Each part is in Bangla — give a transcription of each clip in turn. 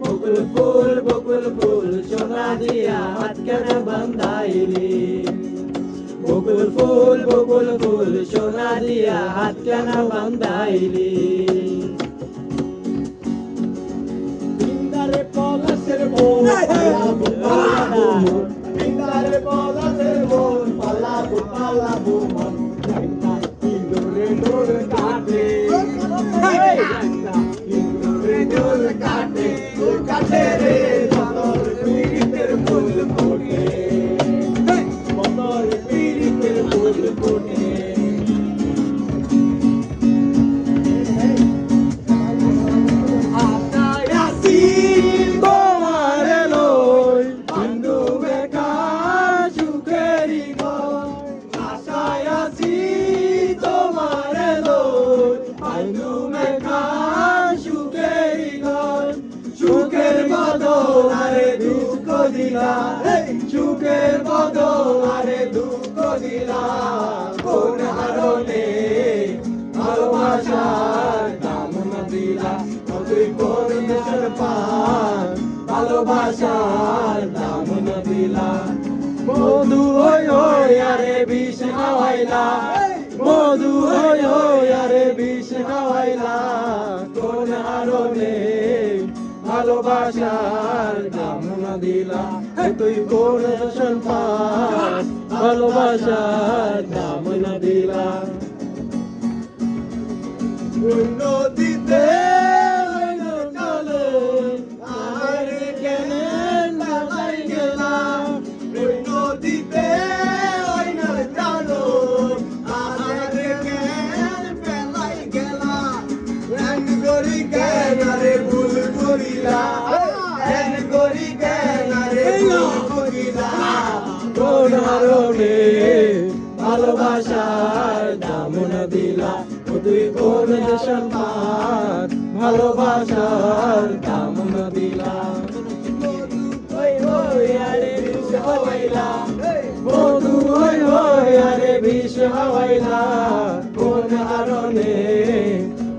বকুল ফুল বকুল ফুল সোনা দিয়া হাত কেন বান্ধাইলি। বকুল ফুল বকুল ফুল সোনা দিয়া হাত কেন বান্ধাইলি পলাশের ইন্দারে পলাশের মন পালাবো পালাবো মন ইন্দোরে ডোর কাটে। কাটে রে মতর পীড়িতের দিলা সুখের বদল, আরে দুঃখ দিলা, কোন হারণে ভালোবাসার দাম না দিলা তুই কোন দেশের পান। ভালোবাসার দাম না দিলা। মধু হই হই, আরে বিষ খাওয়াইলা। মধু হই হই, আরে বিষ খাওয়াইলা। কোন হারণে ভালোবাসার দাম দিলাম দিলা তুই দেশের পান ভালোবাসার করিলা রঙ গরি কেন রে ভালোবাসার দাম দিলা। তুই কোন দেশের ভালোবাসার দাম দিলা। হওয়াইলা। বধু ওই ওই আরে বিষ হওয়াইলা। কোন হারণে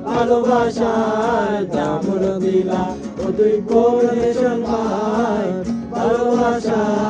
ভালোবাসার দাম না দিলা। তুই কোন দেশের ভালোবাসার দাম